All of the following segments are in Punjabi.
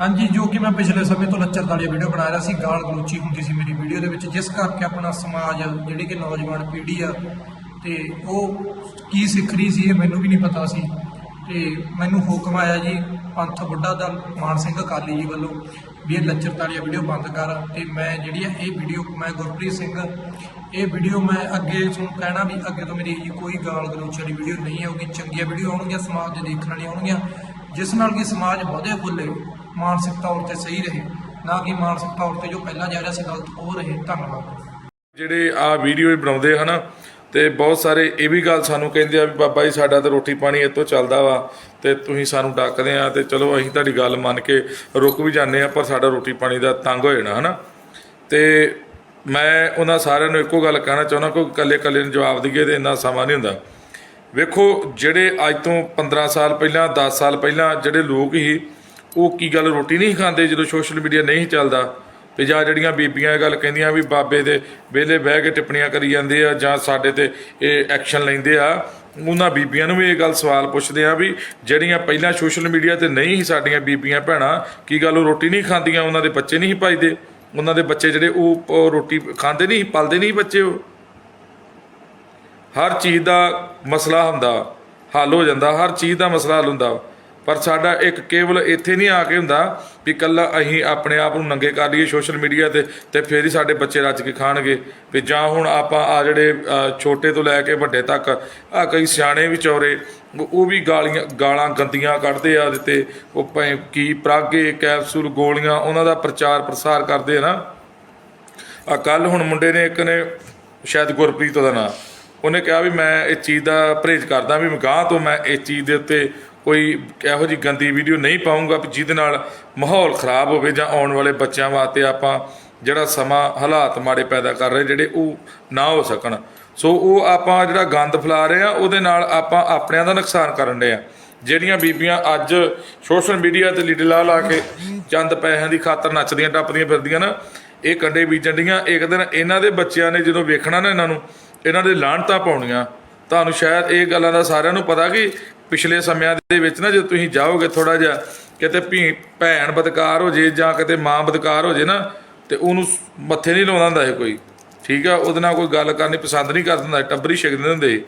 ਹਾਂਜੀ, ਜੋ ਕਿ ਮੈਂ ਪਿਛਲੇ ਸਮੇਂ ਤੋਂ ਲੱਚਰ ਵਾਲੀ ਵੀਡੀਓ ਬਣਾ ਰਿਹਾ ਸੀ, ਗਾਲ ਗਲੋਚੀ ਹੁੰਦੀ ਸੀ ਮੇਰੀ ਵੀਡੀਓ ਦੇ ਵਿੱਚ, ਜਿਸ ਕਰਕੇ ਆਪਣਾ ਸਮਾਜ, ਜਿਹੜੀ ਕਿ ਨੌਜਵਾਨ ਪੀੜ੍ਹੀ ਆ, ਤੇ ਉਹ ਕੀ ਸਿੱਖ ਰਹੀ ਸੀ ਇਹ ਮੈਨੂੰ ਵੀ ਨਹੀਂ ਪਤਾ ਸੀ। ਤੇ ਮੈਨੂੰ ਹੁਕਮ ਆਇਆ ਜੀ, ਪੰਥ ਬੁੱਢਾ ਦਲ, ਮਾਨ ਸਿੰਘ ਅਕਾਲੀ ਜੀ ਵੱਲੋਂ, ਵੀ ਇਹ ਲੱਚਰ ਵੀਡੀਓ ਬੰਦ ਕਰ। ਤੇ ਮੈਂ ਜਿਹੜੀ ਆ ਇਹ ਵੀਡੀਓ ਮੈਂ ਗੁਰਪ੍ਰੀਤ ਸਿੰਘ, ਇਹ ਵੀਡੀਓ ਮੈਂ ਅੱਗੇ ਤੁਹਾਨੂੰ ਕਹਿਣਾ ਵੀ, ਅੱਗੇ ਤੋਂ ਮੇਰੀ ਜੀ ਕੋਈ ਗਾਲ ਗਲੋਚ ਵਾਲੀ ਵੀਡੀਓ ਨਹੀਂ ਆਊਗੀ। ਚੰਗੀਆਂ ਵੀਡੀਓ ਆਉਣਗੀਆਂ, ਸਮਾਜ ਦੇ ਦੇਖਣ ਵਾਲੀਆਂ ਆਉਣਗੀਆਂ, ਜਿਸ ਨਾਲ ਕਿ ਸਮਾਜ ਵਧੇ ਫੁੱਲੇ ਮਾਨਸਿਕ ਤੌਰ ਤੇ ਸਹੀ ਰਹੇ, ਨਾ ਕਿ ਮਾਨਸਿਕ ਤੌਰ ਤੇ ਜੋ ਪਹਿਲਾਂ ਜਾ ਰਿਹਾ ਸੀ ਗਲਤ, ਉਹ ਰਹੇ। ਧੰਨਵਾਦ। ਜਿਹੜੇ ਆ ਵੀਡੀਓ ਹੀ ਬਣਾਉਂਦੇ ਹਨ, ਤੇ ਬਹੁਤ ਸਾਰੇ ਇਹ ਵੀ ਗੱਲ ਸਾਨੂੰ ਕਹਿੰਦੇ ਆ ਵੀ ਬਾਬਾ ਜੀ, ਸਾਡਾ ਤਾਂ ਰੋਟੀ ਪਾਣੀ ਇੱਥੋਂ ਚੱਲਦਾ ਵਾ, ਤੇ ਤੁਸੀਂ ਸਾਨੂੰ ਡੱਕਦੇ ਆ, ਤੇ ਚਲੋ ਅਸੀਂ ਤੁਹਾਡੀ ਗੱਲ ਮੰਨ ਕੇ ਰੁਕ ਵੀ ਜਾਂਦੇ ਆ, ਪਰ ਸਾਡਾ ਰੋਟੀ ਪਾਣੀ ਦਾ ਤੰਗ ਹੋ ਜਾਣਾ, ਹਨਾ। ਤੇ ਮੈਂ ਉਹਨਾਂ ਸਾਰਿਆਂ ਨੂੰ ਇੱਕੋ ਗੱਲ ਕਹਿਣਾ ਚਾਹੁੰਦਾ ਕਿ ਇਕੱਲੇ ਇਕੱਲੇ ਨੂੰ ਜਵਾਬ ਦਈਏ ਤੇ ਇੰਨਾ ਸਮਾਂ ਨਹੀਂ ਹੁੰਦਾ। ਵੇਖੋ, ਜਿਹੜੇ ਅੱਜ ਤੋਂ 15 ਸਾਲ ਪਹਿਲਾਂ 10 ਸਾਲ ਪਹਿਲਾਂ ਜਿਹੜੇ ਲੋਕ ਹੀ ਉਹ ਕੀ ਗੱਲ ਰੋਟੀ ਨਹੀਂ ਖਾਂਦੇ ਜਦੋਂ ਸੋਸ਼ਲ ਮੀਡੀਆ ਨਹੀਂ ਚੱਲਦਾ? ਤੇ ਜਾਂ ਜਿਹੜੀਆਂ ਬੀਬੀਆਂ ਇਹ ਗੱਲ ਕਹਿੰਦੀਆਂ ਵੀ ਬਾਬੇ ਦੇ ਵਿਹਲੇ ਬਹਿ ਕੇ ਟਿੱਪਣੀਆਂ ਕਰੀ ਜਾਂਦੇ ਆ ਜਾਂ ਸਾਡੇ ਤੇ ਇਹ ਐਕਸ਼ਨ ਲੈਂਦੇ ਆ, ਉਹਨਾਂ ਬੀਬੀਆਂ ਨੂੰ ਵੀ ਇਹ ਗੱਲ ਸਵਾਲ ਪੁੱਛਦੇ ਆ ਵੀ ਜਿਹੜੀਆਂ ਪਹਿਲਾਂ ਸੋਸ਼ਲ ਮੀਡੀਆ ਤੇ ਨਹੀਂ ਸੀ ਸਾਡੀਆਂ ਬੀਬੀਆਂ ਭੈਣਾਂ, ਕੀ ਗੱਲ ਉਹ ਰੋਟੀ ਨਹੀਂ ਖਾਂਦੀਆਂ? ਉਹਨਾਂ ਦੇ ਬੱਚੇ ਨਹੀਂ ਪਾਈਦੇ ਉਹਨਾਂ ਦੇ ਬੱਚੇ ਜਿਹੜੇ ਉਹ ਰੋਟੀ ਖਾਂਦੇ ਨਹੀਂ ਪਲਦੇ ਨਹੀਂ ਬੱਚੇ ਉਹ? ਹਰ ਚੀਜ਼ ਦਾ ਮਸਲਾ ਹੁੰਦਾ, ਹੱਲ ਹੋ ਜਾਂਦਾ, ਹਰ ਚੀਜ਼ ਦਾ ਮਸਲਾ ਹੱਲ ਹੁੰਦਾ। ਪਰ ਸਾਡਾ ਇੱਕ ਕੇਵਲ ਇੱਥੇ ਨਹੀਂ ਆ ਕੇ ਹੁੰਦਾ ਵੀ ਕੱਲਾ ਅਸੀਂ ਆਪਣੇ ਆਪ ਨੂੰ ਨੰਗੇ ਕਰ ਲਈਏ ਸੋਸ਼ਲ ਮੀਡੀਆ ਤੇ ਤੇ ਫੇਰ ਹੀ ਸਾਡੇ ਬੱਚੇ ਰੱਜ ਕੇ ਖਾਣਗੇ। ਵੀ ਜਾਂ ਹੁਣ ਆਪਾਂ ਆ ਜਿਹੜੇ ਛੋਟੇ ਤੋਂ ਲੈ ਕੇ ਵੱਡੇ ਤੱਕ, ਆ ਕਈ ਸਿਆਣੇ ਵੀ ਉਹ- ਵੀ ਗਾਲੀਆਂ, ਗਾਲਾਂ ਗੰਦੀਆਂ ਕੱਢਦੇ ਆ ਤੇ ਉਹ ਭਾਵੇਂ ਕੀ ਪ੍ਰਾਗੇ, ਕੈਪਸੂਲ, ਗੋਲੀਆਂ, ਉਹਨਾਂ ਦਾ ਪ੍ਰਚਾਰ ਪ੍ਰਸਾਰ ਕਰਦੇ ਆ ਨਾ। ਆ ਕੱਲ ਹੁਣ ਮੁੰਡੇ ਨੇ ਇੱਕ ਨੇ, ਸ਼ਾਇਦ ਗੁਰਪ੍ਰੀਤ ਉਹਦਾ ਨਾਂ, ਉਹਨੇ ਕਿਹਾ ਵੀ ਮੈਂ ਇਸ ਚੀਜ਼ ਦਾ ਪਰਹੇਜ਼ ਕਰਦਾ ਵੀ ਗਾਂ ਤੋਂ ਮੈਂ ਇਸ ਚੀਜ਼ ਦੇ ਉੱਤੇ ਕੋਈ ਇਹੋ ਜੀ ਗੰਦੀ ਵੀਡੀਓ ਨਹੀਂ ਪਾਉਂਗਾ ਵੀ ਜਿਹਦੇ ਨਾਲ ਮਾਹੌਲ ਖਰਾਬ ਹੋਵੇ ਜਾਂ ਆਉਣ ਵਾਲੇ ਬੱਚਿਆਂ ਵਾਸਤੇ ਆਪਾਂ ਜਿਹੜਾ ਸਮਾਂ, ਹਾਲਾਤ ਮਾੜੇ ਪੈਦਾ ਕਰ ਰਹੇ ਜਿਹੜੇ ਉਹ ਨਾ ਹੋ ਸਕਣ। ਸੋ ਉਹ ਆਪਾਂ ਜਿਹੜਾ ਗੰਦ ਫੈਲਾ ਰਹੇ ਆ, ਉਹਦੇ ਨਾਲ ਆਪਾਂ ਆਪਣਿਆਂ ਦਾ ਨੁਕਸਾਨ ਕਰਨ ਦੇ ਆ। ਜਿਹੜੀਆਂ ਬੀਬੀਆਂ ਅੱਜ ਸੋਸ਼ਲ ਮੀਡੀਆ ਤੇ ਲੀਡ ਲਾ ਲਾ ਕੇ ਚੰਦ ਪੈਸਿਆਂ ਦੀ ਖਾਤਰ ਨੱਚਦੀਆਂ, ਟੱਪਦੀਆਂ ਫਿਰਦੀਆਂ ਨਾ, ਇਹ ਕੰਡੇ ਬੀਜਣ ਡੀਆਂ, ਇੱਕ ਦਿਨ ਇਹਨਾਂ ਦੇ ਬੱਚਿਆਂ ਨੇ ਜਦੋਂ ਵੇਖਣਾ ਨਾ ਇਹਨਾਂ ਨੂੰ, ਇਹਨਾਂ ਦੇ ਲਾਹਣਤਾ ਪਾਉਣੀਆਂ। ਤੁਹਾਨੂੰ ਸ਼ਾਇਦ ਇਹ ਗੱਲਾਂ ਦਾ ਸਾਰਿਆਂ ਨੂੰ ਪਤਾ ਕਿ ਪਿਛਲੇ ਸਮਿਆਂ ਦੇ ਵਿੱਚ ਨਾ ਜੇ ਤੁਸੀਂ ਜਾਓਗੇ ਥੋੜਾ ਜਿਹਾ, ਕਿਤੇ ਭੀ, ਭੈਣ ਬਦਕਾਰ ਹੋ ਜੇ ਜਾਂ ਕਿਤੇ ਮਾਂ ਬਦਕਾਰ ਹੋ ਜੇ ਨਾ, ਤੇ ਉਹਨੂੰ ਮੱਥੇ ਨਹੀਂ ਲਾਉਂਦਾ ਹੁੰਦਾ ਇਹ ਕੋਈ। ਠੀਕ ਆ? ਉਹਦੇ ਨਾਲ ਕੋਈ ਗੱਲ ਕਰਨੀ ਪਸੰਦ ਨਹੀਂ ਕਰਦਾ ਹੁੰਦਾ ਟੱਬਰੀ ਛਿਕ ਦਿੰਦੇ ਹੁੰਦੇ ਸੀ।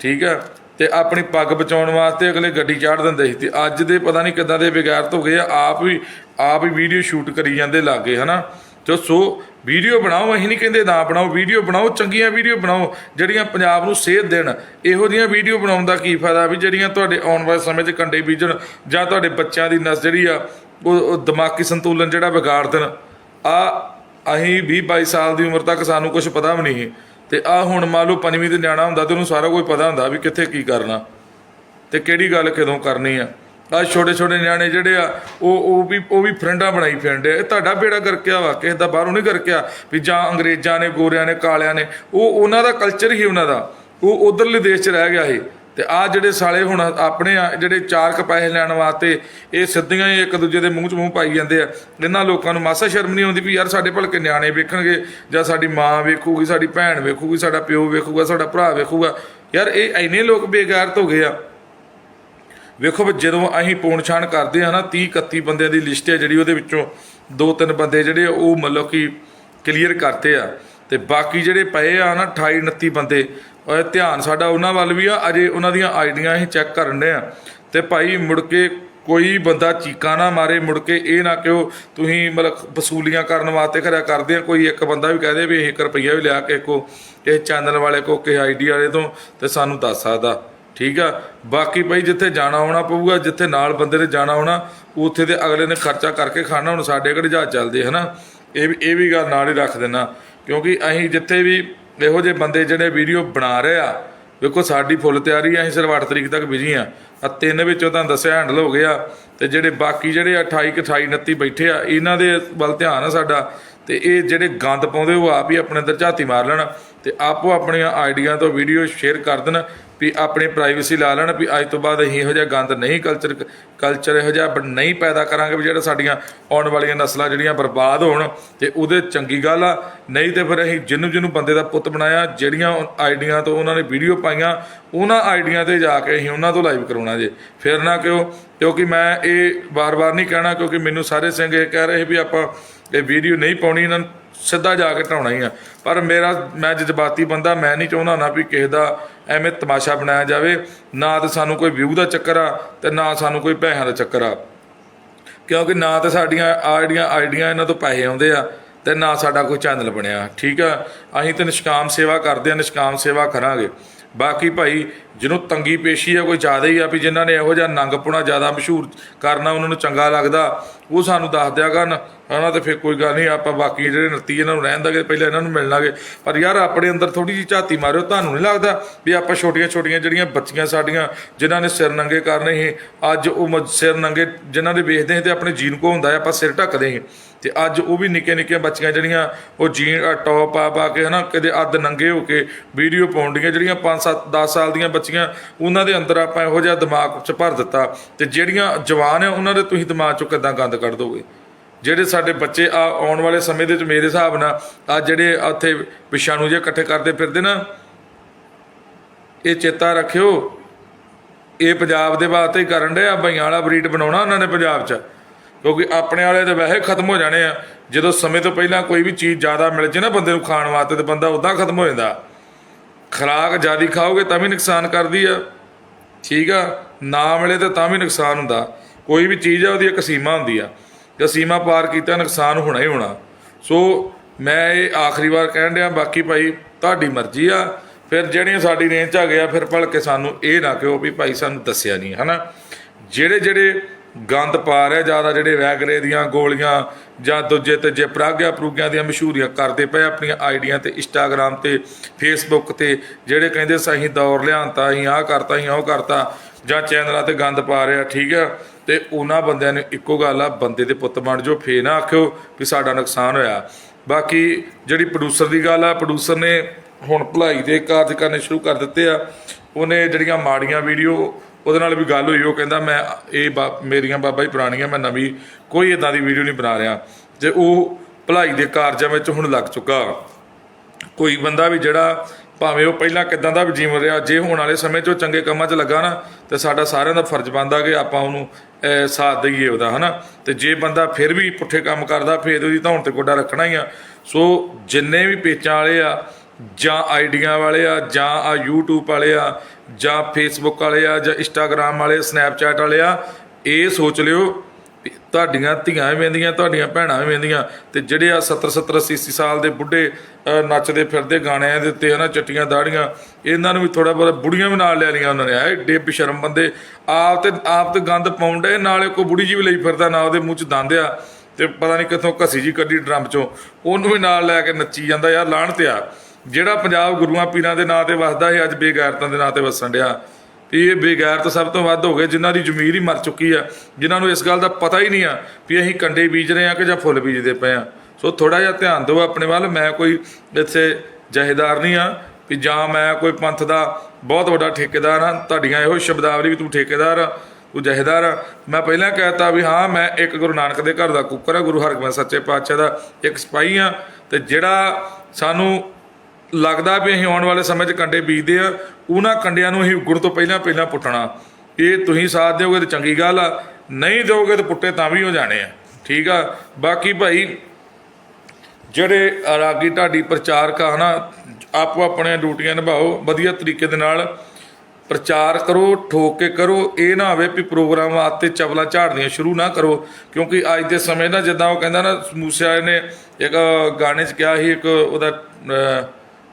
ਠੀਕ ਆ? ਤੇ ਆਪਣੀ ਪੱਗ ਬਚਾਉਣ ਵਾਸਤੇ ਅਗਲੇ ਗੱਡੀ ਚਾੜ ਦਿੰਦੇ ਸੀ। ਤੇ ਅੱਜ ਦੇ ਪਤਾ ਨਹੀਂ ਕਿੱਦਾਂ ਦੇ ਵਿਗਾਰਤ ਹੋ ਗਏ ਆ, ਆਪ ਵੀ, ਆਪ ਹੀ ਵੀਡੀਓ ਸ਼ੂਟ ਕਰੀ ਜਾਂਦੇ ਲਾਗੇ ਹਨਾ? ਤੇ ਸੋ ਵੀਡੀਓ ਬਣਾਓ, ਅਸੀਂ ਨਹੀਂ ਕਹਿੰਦੇ ਨਾ ਬਣਾਓ, ਵੀਡੀਓ ਬਣਾਓ, ਚੰਗੀਆਂ ਵੀਡੀਓ ਬਣਾਓ, ਜਿਹੜੀਆਂ ਪੰਜਾਬ ਨੂੰ ਸੇਧ ਦੇਣ। ਇਹੋ ਜਿਹੀਆਂ ਵੀਡੀਓ ਬਣਾਉਣ ਦਾ ਕੀ ਫਾਇਦਾ ਵੀ ਜਿਹੜੀਆਂ ਤੁਹਾਡੇ ਆਉਣ ਵਾਲੇ ਸਮੇਂ 'ਚ ਕੰਡੇ ਬੀਜਣ ਜਾਂ ਤੁਹਾਡੇ ਬੱਚਿਆਂ ਦੀ ਨਸ ਜਿਹੜੀ ਆ, ਉਹ ਦਿਮਾਗੀ ਸੰਤੁਲਨ ਜਿਹੜਾ ਵਿਗਾੜ ਦੇਣ। ਆ, ਅਸੀਂ 20 22 ਸਾਲ ਦੀ ਉਮਰ ਤੱਕ ਸਾਨੂੰ ਕੁਝ ਪਤਾ ਵੀ ਨਹੀਂ ਸੀ। ਤੇ ਆ ਹੁਣ ਮੰਨ ਲਓ ਪੰਜਵੀਂ ਤੇ ਨਿਆਣਾ ਹੁੰਦਾ ਤੇ ਉਹਨੂੰ ਸਾਰਾ ਕੁਝ ਪਤਾ ਹੁੰਦਾ ਵੀ ਕਿੱਥੇ ਕੀ ਕਰਨਾ। ਤੇ ਕਿਹੜੀ ਗੱਲ ਕਦੋਂ ਕਰਨੀ ਆ। ਆ ਛੋਟੇ ਛੋਟੇ ਨਿਆਣੇ ਜਿਹੜੇ ਆ, ਉਹ ਉਹ ਵੀ ਉਹ ਵੀ ਫਰੈਂਡਾਂ ਬਣਾਈ ਫਿਰਦੇ ਆ। ਇਹ ਤੁਹਾਡਾ ਬੇੜਾ ਕਰਕੇ ਆ ਵਾ, ਕਿਸੇ ਦਾ ਬਾਹਰੋਂ ਨਹੀਂ ਕਰਕੇ ਆ ਵੀ ਜਾਂ ਅੰਗਰੇਜ਼ਾਂ ਨੇ, ਗੋਰਿਆਂ ਨੇ, ਕਾਲਿਆਂ ਨੇ। ਉਹ ਉਹਨਾਂ ਦਾ ਕਲਚਰ ਹੀ ਉਹਨਾਂ ਦਾ। ਉਹ ਉਧਰਲੇ ਦੇਸ਼ 'ਚ ਰਹਿ ਗਿਆ ਇਹ। ਤੇ ਆ ਜਿਹੜੇ ਸਾਲੇ ਹੁਣ ਆਪਣੇ ਆ, ਜਿਹੜੇ ਚਾਰ ਕ ਪੈਸੇ ਲੈਣ ਵਾਸਤੇ ਇਹ ਸਿੱਧੀਆਂ ਹੀ ਇੱਕ ਦੂਜੇ ਦੇ ਮੂੰਹ 'ਚ ਮੂੰਹ ਪਾਈ ਜਾਂਦੇ ਆ। ਇਹਨਾਂ ਲੋਕਾਂ ਨੂੰ ਮਾਸਾ ਸ਼ਰਮ ਨਹੀਂ ਆਉਂਦੀ ਵੀ ਯਾਰ ਸਾਡੇ ਭਲਕੇ ਨਿਆਣੇ ਵੇਖਣਗੇ, ਜਾਂ ਸਾਡੀ ਮਾਂ ਵੇਖੂਗੀ, ਸਾਡੀ ਭੈਣ ਵੇਖੂਗੀ, ਸਾਡਾ ਪਿਓ ਵੇਖੂਗਾ, ਸਾਡਾ ਭਰਾ ਵੇਖੂਗਾ। ਯਾਰ ਇਹ ਇੰਨੇ ਲੋਕ ਬੇਗਾਰਤ ਹੋ ਗਏ ਆ। ਵੇਖੋ ਵੀ ਜਦੋਂ ਅਸੀਂ ਪੂਣ ਛਾਣ ਕਰਦੇ ਆ ਨਾ 30 31 ਬੰਦਿਆਂ ਦੀ ਲਿਸਟ ਹੈ ਜਿਹੜੀ ਉਹਦੇ ਵਿੱਚੋਂ ਦੋ ਤਿੰਨ ਬੰਦੇ ਜਿਹੜੇ ਆ, ਉਹ ਮਤਲਬ ਕਿ ਕਲੀਅਰ ਕਰਤੇ ਆ। ਤੇ ਬਾਕੀ ਜਿਹੜੇ ਪਏ ਆ ਨਾ 28 29 ਬੰਦੇ, ਉਹ ਧਿਆਨ ਸਾਡਾ ਉਹਨਾਂ ਵੱਲ ਵੀ ਆ, ਅਜੇ ਉਹਨਾਂ ਦੀਆਂ ਆਈਡੀਆਂ ਅਸੀਂ ਚੈੱਕ ਕਰਨ ਦੇ ਆ। ਤੇ ਭਾਈ ਮੁੜ ਕੇ ਕੋਈ ਬੰਦਾ ਚੀਕਾਂ ਨਾ ਮਾਰੇ, ਮੁੜ ਕੇ ਇਹ ਨਾ ਕਿਉ ਤੁਸੀਂ ਮਤਲਬ ਵਸੂਲੀਆਂ ਕਰਨ ਵਾਸਤੇ ਖਰਿਆ ਕਰਦੇ ਆ, ਕੋਈ ਇੱਕ ਬੰਦਾ ਵੀ ਕਹਦੇ ਵੀ 1 ਰੁਪਈਆ ਵੀ ਲਿਆ ਕੇ ਕੋ ਕਿਸੇ ਚੈਨਲ ਵਾਲੇ ਕੋ ਕਿਸੇ ਆਈਡੀ ਵਾਲੇ ਤੋਂ, ਤੇ ਸਾਨੂੰ ਦੱਸ ਸਕਦਾ। ਠੀਕ ਆ? ਬਾਕੀ ਭਾਈ ਜਿੱਥੇ ਜਾਣਾ ਆਉਣਾ ਪਊਗਾ, ਜਿੱਥੇ ਨਾਲ ਬੰਦੇ ਨੇ ਜਾਣਾ ਆਉਣਾ ਉੱਥੇ ਦੇ ਅਗਲੇ ਨੇ ਖਰਚਾ ਕਰਕੇ ਖਾਣਾ, ਹੁਣ ਸਾਡੇ ਕਿਹੜੇ ਜਹਾਜ਼ ਚੱਲਦੇ, ਹਨਾ? ਇਹ ਵੀ ਇਹ ਵੀ ਗੱਲ ਨਾਲ ਹੀ ਰੱਖ ਦੇਣਾ ਕਿਉਂਕਿ ਅਸੀਂ ਜਿੱਥੇ ਵੀ ਇਹੋ ਜਿਹੇ ਬੰਦੇ ਜਿਹੜੇ ਵੀਡੀਓ ਬਣਾ ਰਹੇ ਆ, ਵੇਖੋ ਸਾਡੀ ਫੁੱਲ ਤਿਆਰੀ ਆ, ਅਸੀਂ ਸਿਰਫ 8 ਤਰੀਕ ਤੱਕ ਬਿਜ਼ੀ ਆ। ਆ ਤਿੰਨ ਵਿੱਚੋਂ ਤਾਂ ਦੱਸਿਆ ਹੈਂਡਲ ਹੋ ਗਿਆ, ਤੇ ਜਿਹੜੇ ਬਾਕੀ ਜਿਹੜੇ 28 ਕਿ 28 29 ਬੈਠੇ ਆ, ਇਹਨਾਂ ਦੇ ਵੱਲ ਧਿਆਨ ਆ ਸਾਡਾ। ਤੇ ਇਹ ਜਿਹੜੇ ਗੰਦ ਪਾਉਂਦੇ, ਉਹ ਆਪ ਹੀ ਆਪਣੇ ਅੰਦਰ ਝਾਤੀ ਮਾਰ ਲੈਣ ਤੇ ਆਪੋ ਆਪਣੀਆਂ ਆਈਡੀਆਂ ਤੋਂ ਵੀਡੀਓ ਸ਼ੇਅਰ ਕਰ ਦੇਣ। ਵੀ ਆਪਣੀ ਪ੍ਰਾਈਵੇਸੀ ਲਾ ਲੈਣ ਵੀ ਅੱਜ ਤੋਂ ਬਾਅਦ ਅਸੀਂ ਇਹੋ ਜਿਹਾ ਗੰਦ ਨਹੀਂ ਕਲਚਰ ਕਲਚਰ ਇਹੋ ਜਿਹਾ ਨਹੀਂ ਪੈਦਾ ਕਰਾਂਗੇ ਵੀ ਜਿਹੜਾ ਸਾਡੀਆਂ ਆਉਣ ਵਾਲੀਆਂ ਨਸਲਾਂ ਜਿਹੜੀਆਂ ਬਰਬਾਦ ਹੋਣ, ਤੇ ਉਹਦੇ ਚੰਗੀ ਗੱਲ ਆ। ਨਹੀਂ ਤੇ ਫਿਰ ਅਸੀਂ ਜਿਹਨੂੰ ਜਿਹਨੂੰ ਬੰਦੇ ਦਾ ਪੁੱਤ ਬਣਾਇਆ, ਜਿਹੜੀਆਂ ਆਈਡੀਆਂ ਤੋਂ ਉਹਨਾਂ ਨੇ ਵੀਡੀਓ ਪਾਈਆਂ, ਉਹਨਾਂ ਆਈਡੀਆਂ ਤੇ ਜਾ ਕੇ ਅਸੀਂ ਉਹਨਾਂ ਤੋਂ ਲਾਈਵ ਕਰਾਉਣਾ ਜੇ। ਫਿਰ ਨਾ ਕਿਉਂ? ਕਿਉਂਕਿ ਮੈਂ ਇਹ ਵਾਰ-ਵਾਰ ਨਹੀਂ ਕਹਿਣਾ, ਕਿਉਂਕਿ ਮੈਨੂੰ ਸਾਰੇ ਸਿੰਘ ਇਹ ਕਹਿ ਰਹੇ ਵੀ ਆਪਾਂ ਇਹ ਵੀਡੀਓ ਨਹੀਂ ਪਾਉਣੀ, ਇਹਨਾਂ ਨੂੰ ਸਿੱਧਾ ਜਾ ਕੇ ਢਾਉਣਾ ਹੀ ਆ। ਪਰ ਮੇਰਾ, ਮੈਂ ਜਜ਼ਬਾਤੀ ਬੰਦਾ, ਮੈਂ ਨਹੀਂ ਚਾਹੁੰਦਾ ਨਾ ਵੀ ਕਿਸੇ ਦਾ ਐਵੇਂ ਤਮਾਸ਼ਾ ਬਣਾਇਆ ਜਾਵੇ, ਨਾ ਤਾਂ ਸਾਨੂੰ ਕੋਈ ਵਿਊ ਦਾ ਚੱਕਰ ਆ, ਤੇ ਨਾ ਸਾਨੂੰ ਕੋਈ ਪੈਸਿਆਂ ਦਾ ਚੱਕਰ ਆ। ਕਿਉਂਕਿ ਨਾ ਤਾਂ ਸਾਡੀਆਂ ਆਈਡੀਆਂ ਆਈਡੀਆਂ ਇਹਨਾਂ ਤੋਂ ਪੈਸੇ ਆਉਂਦੇ ਆ, ਤੇ ਨਾ ਸਾਡਾ ਕੋਈ ਚੈਨਲ ਬਣਿਆ। ਠੀਕ ਆ? ਅਸੀਂ ਤਾਂ ਨਿਸ਼ਕਾਮ ਸੇਵਾ ਕਰਦੇ ਆ, ਨਿਸ਼ਕਾਮ ਸੇਵਾ ਕਰਾਂਗੇ। ਬਾਕੀ ਭਾਈ, ਜਿਹਨੂੰ ਤੰਗੀ ਪੇਸ਼ੀ ਆ, ਕੋਈ ਜ਼ਿਆਦਾ ਹੀ ਆ, ਵੀ ਜਿਨ੍ਹਾਂ ਨੇ ਇਹੋ ਜਿਹਾ ਨੰਗਪੁਣਾ ਜ਼ਿਆਦਾ ਮਸ਼ਹੂਰ ਕਰਨਾ, ਉਹਨਾਂ ਨੂੰ ਚੰਗਾ ਲੱਗਦਾ, ਉਹ ਸਾਨੂੰ ਦੱਸ ਦਿਆ ਕਰਨ। ਹਨਾ, ਤੇ ਫਿਰ ਕੋਈ ਗੱਲ ਨਹੀਂ, ਆਪਾਂ ਬਾਕੀ ਜਿਹੜੇ ਨਤੀ ਇਹਨਾਂ ਨੂੰ ਰਹਿਣ ਦਾਂਗੇ, ਪਹਿਲਾਂ ਇਹਨਾਂ ਨੂੰ ਮਿਲ ਲਾਂਗੇ ਪਰ ਯਾਰ, ਆਪਣੇ ਅੰਦਰ ਥੋੜੀ ਜਿਹੀ ਝਾਤੀ ਮਾਰਿਓ, ਤੁਹਾਨੂੰ ਨਹੀਂ ਲੱਗਦਾ ਵੀ ਆਪਾਂ ਛੋਟੀਆਂ ਛੋਟੀਆਂ ਜਿਹੜੀਆਂ ਬੱਚੀਆਂ ਸਾਡੀਆਂ, ਜਿਨ੍ਹਾਂ ਨੇ ਸਿਰ ਨੰਗੇ ਕਰਨੇ ਸੀ, ਅੱਜ ਉਹ ਮ- ਸਿਰ ਨੰਗੇ ਜਿਨ੍ਹਾਂ ਦੇ ਵੇਖਦੇ ਸੀ ਤੇ ਆਪਣੇ ਜੀਨ ਕੋ ਹੁੰਦਾ ਹੈ, ਆਪਾਂ ਸਿਰ ਢੱਕਦੇ ਸੀ। ਤੇ ਅੱਜ ਉਹ ਵੀ ਨਿੱਕੇ ਨਿੱਕੀਆਂ ਬੱਚੀਆਂ ਜਿਹੜੀਆਂ, ਉਹ ਜੀਨ ਟੌਪ ਆ, ਪਾ ਕੇ ਹਨਾ, ਕਦੇ ਅੱਧ ਨੰਗੇ ਹੋ ਕੇ ਵੀਡੀਓ ਪਾਉਂਦੀਆਂ ਜਿਹੜੀਆਂ 5 7 10 ਸਾਲ ਦੀਆਂ ਬੱਚੀਆਂ, ਉਹਨਾਂ ਦੇ ਅੰਦਰ ਆਪਾਂ ਇਹੋ ਜਿਹਾ ਦਿਮਾਗ 'ਚ ਭਰ ਦਿੱਤਾ। ਤੇ ਜਿਹੜੀਆਂ ਜਵਾਨ ਆ, ਉਹਨਾਂ ਦੇ ਤੁਸੀਂ ਦਿਮਾਗ 'ਚੋਂ ਕਿੱਦਾਂ ਗੰਦ ਕੱਢ ਦੋਗੇ? ਜਿਹੜੇ ਸਾਡੇ ਬੱਚੇ ਆ ਆਉਣ ਵਾਲੇ ਸਮੇਂ ਦੇ ਵਿੱਚ ਮੇਰੇ ਹਿਸਾਬ ਨਾਲ ਆ ਜਿਹੜੇ ਉੱਥੇ ਵਿਸ਼ਾਣੂ ਜੇ ਇਕੱਠੇ ਕਰਦੇ ਫਿਰਦੇ ਨਾ, ਇਹ ਚੇਤਾ ਰੱਖਿਓ। ਇਹ ਪੰਜਾਬ ਦੇ ਵਾਸਤੇ ਹੀ ਕਰਨ ਦੇ ਆ, ਬਈਆਂ ਵਾਲਾ ਬਰੀਡ ਬਣਾਉਣਾ ਉਹਨਾਂ ਨੇ ਪੰਜਾਬ 'ਚ। ਕਿਉਂਕਿ ਆਪਣੇ ਵਾਲੇ ਤਾਂ ਵੈਸੇ ਖਤਮ ਹੋ ਜਾਣੇ ਆ। ਜਦੋਂ ਸਮੇਂ ਤੋਂ ਪਹਿਲਾਂ ਕੋਈ ਵੀ ਚੀਜ਼ ਜ਼ਿਆਦਾ ਮਿਲ ਜੇ ਨਾ ਬੰਦੇ ਨੂੰ ਖਾਣ ਵਾਸਤੇ ਤੇ ਬੰਦਾ ਉਦਾਂ ਖਤਮ ਹੋ ਜਾਂਦਾ। ਖਰਾਕ ਜ਼ਿਆਦੀ ਖਾਓਗੇ ਤਾਂ ਵੀ ਨੁਕਸਾਨ ਕਰਦੀ ਆ। ਠੀਕ ਆ? ਨਾ ਮਿਲੇ ਤਾਂ ਤਾਂ ਵੀ ਨੁਕਸਾਨ ਹੁੰਦਾ। ਕੋਈ ਵੀ ਚੀਜ਼ ਆ, ਉਹਦੀ ਇੱਕ ਸੀਮਾ ਹੁੰਦੀ ਆ। ਜਾਂ ਸੀਮਾ ਪਾਰ ਕੀਤਾ, ਨੁਕਸਾਨ ਹੋਣਾ ਹੀ ਹੋਣਾ। ਸੋ ਮੈਂ ਇਹ ਆਖਰੀ ਵਾਰ ਕਹਿਣ ਡਿਆ, ਬਾਕੀ ਭਾਈ ਤੁਹਾਡੀ ਮਰਜ਼ੀ ਆ। ਫਿਰ ਜਿਹੜੀਆਂ ਸਾਡੀ ਰੇਂਜ 'ਚ ਆ ਗਿਆ ਫਿਰ ਭਲਕੇ ਸਾਨੂੰ ਇਹ ਨਾ ਕਿਹੋ ਵੀ ਭਾਈ ਸਾਨੂੰ ਦੱਸਿਆ ਨਹੀਂ, ਹਨਾ? ਜਿਹੜੇ ਜਿਹੜੇ ਗੰਦ ਪਾ ਰਿਹਾ ਜ਼ਿਆਦਾ ਜਿਹੜੇ ਵੈਗਰੇ ਦੀਆਂ ਗੋਲੀਆਂ ਜਾਂ ਦੂਜੇ ਤੇ ਜੇ ਪ੍ਰਾਗਿਆ ਪ੍ਰੂਗਿਆਂ ਦੀਆਂ ਮਸ਼ਹੂਰੀਆਂ ਕਰਦੇ ਪਏ ਆਪਣੀਆਂ ਆਈਡੀਆਂ ਤੇ ਇੰਸਟਾਗ੍ਰam ਤੇ, ਫੇਸਬੁੱਕ ਤੇ, ਜਿਹੜੇ ਕਹਿੰਦੇ ਸਹੀ ਦੌਰ ਲਿਆਂਤਾ, ਅਸੀਂ ਆਹ ਕਰਤਾ, ਅਸੀਂ ਉਹ ਕਰਤਾ, ਜਾਂ ਚੈਨਲਾਂ ਤੇ ਗੰਦ ਪਾ ਰਿਹਾ ਠੀਕ ਆ? ਤੇ ਉਹਨਾਂ ਬੰਦਿਆਂ ਨੇ ਇੱਕੋ ਗੱਲ ਆ, ਬੰਦੇ ਦੇ ਪੁੱਤ ਬਣ ਜਾਓ ਫੇ ਨਾ ਆਖਿਓ ਵੀ ਸਾਡਾ ਨੁਕਸਾਨ ਹੋਇਆ। ਬਾਕੀ ਜਿਹੜੀ ਪ੍ਰੋਡਿਊਸਰ ਦੀ ਗੱਲ ਆ ਪ੍ਰੋਡਿਊਸਰ ਨੇ ਹੁਣ ਭਲਾਈ ਦੇ ਕਾਰਜ ਕਰਨੇ ਸ਼ੁਰੂ ਕਰ ਦਿੱਤੇ ਆ। ਉਹਨੇ ਜਿਹੜੀਆਂ ਮਾੜੀਆਂ ਵੀਡੀਓ, ਉਹਦੇ ਨਾਲ ਵੀ ਗੱਲ ਹੋਈ, ਉਹ ਕਹਿੰਦਾ ਮੈਂ ਇਹ ਬਾ- ਮੇਰੀਆਂ ਬਾਬਾ ਜੀ ਪੁਰਾਣੀਆਂ, ਮੈਂ ਨਵੀਂ ਕੋਈ ਇਦਾਂ ਦੀ ਵੀਡੀਓ ਨਹੀਂ ਬਣਾ ਰਿਹਾ। ਤੇ ਉਹ ਭਲਾਈ ਦੇ ਕਾਰਜਾਂ ਵਿੱਚ ਹੁਣ ਲੱਗ ਚੁੱਕਾ, ਕੋਈ ਬੰਦਾ ਵੀ ਜਿਹੜਾ ਭਾਵੇਂ ਉਹ ਪਹਿਲਾਂ ਕਿਦਾਂ ਦਾ ਵੀ ਜੀਵਨ ਰਿਹਾ, ਜੇ ਹੋਣ ਵਾਲੇ ਸਮੇਂ 'ਚ ਉਹ ਚੰਗੇ ਕੰਮਾਂ 'ਚ ਲੱਗਾ ਨਾ, ਤੇ ਸਾਡਾ ਸਾਰਿਆਂ ਦਾ ਫਰਜ਼ ਬਣਦਾ ਕਿ ਆਪਾਂ ਉਹਨੂੰ ਸਾਥ ਦਈਏ ਉਹਦਾ, ਹਨਾ? ਤੇ ਜੇ ਬੰਦਾ ਫਿਰ ਵੀ ਪੁੱਠੇ ਕੰਮ ਕਰਦਾ, ਫਿਰ ਉਹਦੀ ਧੌਣ ਤੇ ਗੋਡਾ ਰੱਖਣਾ ਹੀ ਆ। ਸੋ ਜਿੰਨੇ ਵੀ ਪੇਚਾਂ ਵਾਲੇ ਆ, ਜਾਂ ਆਈਡੀਆਂ ਵਾਲੇ ਆ, ਜਾਂ ਆ YouTube ਵਾਲੇ ਆ, ਜਾਂ Facebook ਵਾਲੇ ਆ, ਜਾਂ Instagram ਵਾਲੇ, Snapchat ਵਾਲੇ ਆ, ਇਹ ਸੋਚ ਲਿਓ ਤੁਹਾਡੀਆਂ ਧੀਆਂ ਵੀ ਵਹਿੰਦੀਆਂ ਤੁਹਾਡੀਆਂ ਭੈਣਾਂ ਵੀ ਵਹਿੰਦੀਆਂ ਤੇ ਜਿਹੜੇ ਆ 70 70 80 80 ਸਾਲ ਦੇ ਬੁੱਢੇ ਨੱਚਦੇ ਫਿਰਦੇ ਗਾਣਿਆਂ ਦੇ ਉੱਤੇ ਹਨਾ, ਚਿੱਟੀਆਂ ਦਾੜੀਆਂ, ਇਹਨਾਂ ਨੂੰ ਵੀ ਥੋੜਾ ਬਹੁਤ ਬੁੜੀਆਂ ਵੀ ਨਾਲ ਲੈ ਲਈਆਂ ਉਹਨਾਂ ਨੇ ਐ ਏਡੇ ਬੇਸ਼ਰਮ ਬੰਦੇ। ਆਪ ਤੇ ਆਪ ਤੇ ਗੰਦ ਪਾਉਂਦੇ ਨਾਲੇ ਕੋਈ ਬੁੜੀ ਜੀ ਵੀ ਲਈ ਫਿਰਦਾ, ਨਾ ਉਹਦੇ ਮੂੰਹ 'ਚ ਦੰਦ ਆ ਤੇ ਪਤਾ ਨਹੀਂ ਕਿੱਥੋਂ ਘਸੀ ਜੀ ਕੱਢੀ ਡਰਮ 'ਚੋਂ। ਉਹਨੂੰ ਵੀ ਨਾਲ ਲੈ ਕੇ ਨੱਚੀ ਜਾਂਦਾ, ਯਾਰ ਲਾਹਣ ਤੇ ਆ। ਜਿਹੜਾ ਪੰਜਾਬ ਗੁਰੂਆਂ ਪੀਰਾਂ ਦੇ ਨਾਂ ਤੇ ਵਸਦਾ ਸੀ, ਅੱਜ ਬੇਗੈਰਤਾਂ ਦੇ ਨਾਂ ਤੇ ਵਸਣ ਡਿਆ। ਵੀ ਇਹ ਬੇਗੈਰ ਤਾਂ ਸਭ ਤੋਂ ਵੱਧ ਹੋ ਗਏ, ਜਿਨ੍ਹਾਂ ਦੀ ਜ਼ਮੀਰ ਹੀ ਮਰ ਚੁੱਕੀ ਆ, ਜਿਨ੍ਹਾਂ ਨੂੰ ਇਸ ਗੱਲ ਦਾ ਪਤਾ ਹੀ ਨਹੀਂ ਆ ਵੀ ਅਸੀਂ ਕੰਡੇ ਬੀਜ ਰਹੇ ਆ ਕਿ ਜਾਂ ਫੁੱਲ ਬੀਜਦੇ ਪਏ ਆ। ਸੋ ਥੋੜਾ ਜਿਹਾ ਧਿਆਨ ਦਿਓ ਆਪਣੇ ਵੱਲ, ਮੈਂ ਕੋਈ ਇੱਥੇ ਜਹੇਦਾਰ ਨਹੀਂ ਆ ਵੀ ਜਾਂ ਮੈਂ ਕੋਈ ਪੰਥ ਦਾ ਬਹੁਤ ਵੱਡਾ ਠੇਕੇਦਾਰ ਆ ਤੁਹਾਡੀਆਂ ਇਹੋ ਸ਼ਬਦਾਵਲੀ ਵੀ ਤੂੰ ਠੇਕੇਦਾਰ ਆ, ਤੂੰ ਜਹੇਦਾਰ ਆ। ਮੈਂ ਪਹਿਲਾਂ ਕਹਿਤਾ ਵੀ ਹਾਂ, ਮੈਂ ਇੱਕ ਗੁਰੂ ਨਾਨਕ ਦੇ ਘਰ ਦਾ ਕੁੱਕਰ ਆ, ਗੁਰੂ ਹਰਗੋਬਿੰਦ ਸੱਚੇ ਪਾਤਸ਼ਾਹ ਦਾ ਇੱਕ ਸਿਪਾਹੀ ਆ, ਤੇ ਜਿਹੜਾ ਸਾਨੂੰ ਲੱਗਦਾ ਵੀ ਅਸੀਂ ਆਉਣ ਵਾਲੇ ਸਮੇਂ 'ਚ ਕੰਡੇ ਬੀਜਦੇ ਆ, ਉਹਨਾਂ ਕੰਡਿਆਂ ਨੂੰ ਅਸੀਂ ਉੱਗਣ ਤੋਂ ਪਹਿਲਾਂ ਪਹਿਲਾਂ ਪੁੱਟਣਾ। ਇਹ ਤੁਸੀਂ ਸਾਥ ਦਿਓਗੇ ਤਾਂ ਚੰਗੀ ਗੱਲ ਆ, ਨਹੀਂ ਦਿਓਗੇ ਤਾਂ ਪੁੱਟੇ ਤਾਂ ਵੀ ਹੋ ਜਾਣੇ ਆ। ਠੀਕ ਆ? ਬਾਕੀ ਭਾਈ, ਜਿਹੜੇ ਰਾਗੀ ਢਾਡੀ ਪ੍ਰਚਾਰਕ ਆ ਨਾ ਆਪੋ ਆਪਣੀਆਂ ਡਿਊਟੀਆਂ ਨਿਭਾਓ, ਵਧੀਆ ਤਰੀਕੇ ਦੇ ਨਾਲ ਪ੍ਰਚਾਰ ਕਰੋ, ਠੋਕ ਕੇ ਕਰੋ, ਇਹ ਨਾ ਹੋਵੇ ਵੀ ਪ੍ਰੋਗਰਾਮ ਵਾਸਤੇ ਚਵਲਾ ਝਾੜਨੀਆਂ ਸ਼ੁਰੂ ਨਾ ਕਰੋ। ਕਿਉਂਕਿ ਅੱਜ ਦੇ ਸਮੇਂ ਦਾ ਜਿੱਦਾਂ ਉਹ ਕਹਿੰਦਾ ਨਾ ਮੂਸੇ ਨੇ ਇੱਕ ਗਾਣੇ 'ਚ ਕਿਹਾ ਸੀ, ਇੱਕ ਉਹਦਾ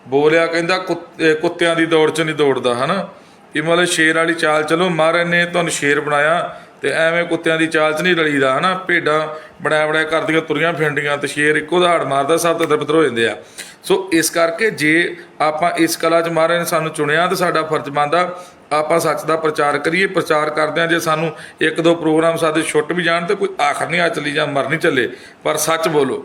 ਬੋਲਿਆ ਕਹਿੰਦਾ ਕੁੱਤਿਆਂ ਦੀ ਦੌੜ 'ਚ ਨਹੀਂ ਦੌੜਦਾ, ਹਨਾ? ਕਿ ਮਤਲਬ ਸ਼ੇਰ ਵਾਲੀ ਚਾਲ ਚਲੋ ਮਹਾਰਾਜ ਨੇ ਤੁਹਾਨੂੰ ਸ਼ੇਰ ਬਣਾਇਆ ਤੇ ਐਵੇਂ ਕੁੱਤਿਆਂ ਦੀ ਚਾਲ 'ਚ ਨਹੀਂ ਰਲੀਦਾ ਹਨਾ? ਭੇਡਾਂ ਬਣਾਇਆ ਬਣਾਇਆ ਕਰਦੀਆਂ ਤੁਰੀਆਂ ਫਿਰਦੀਆਂ ਤੇ ਸ਼ੇਰ ਇੱਕੋ ਦਹਾੜ ਮਾਰਦਾ, ਸਭ ਤੋਂ ਦਰਬਦਰ ਹੋ ਜਾਂਦੇ ਆ। ਸੋ ਇਸ ਕਰਕੇ ਜੇ ਆਪਾਂ ਇਸ ਕਲਾ 'ਚ ਮਹਾਰਾਜ ਨੇ ਸਾਨੂੰ ਚੁਣਿਆ ਤੇ ਸਾਡਾ ਫਰਜ਼ ਬਣਦਾ, ਆਪਾਂ ਸੱਚ ਦਾ ਪ੍ਰਚਾਰ ਕਰੀਏ, ਪ੍ਰਚਾਰ ਕਰਦੇ ਕਰਦਿਆਂ ਜੇ ਸਾਨੂੰ ਇੱਕ ਦੋ ਪ੍ਰੋਗਰਾਮ ਸਾਡੇ ਛੁੱਟ ਵੀ ਜਾਣ ਤੇ ਕੋਈ ਆਖਰ ਨਹੀਂ ਆ ਚੱਲੀ ਜਾਂ ਮਰ ਨਹੀਂ ਚੱਲੇ, ਪਰ ਸੱਚ ਬੋਲੋ।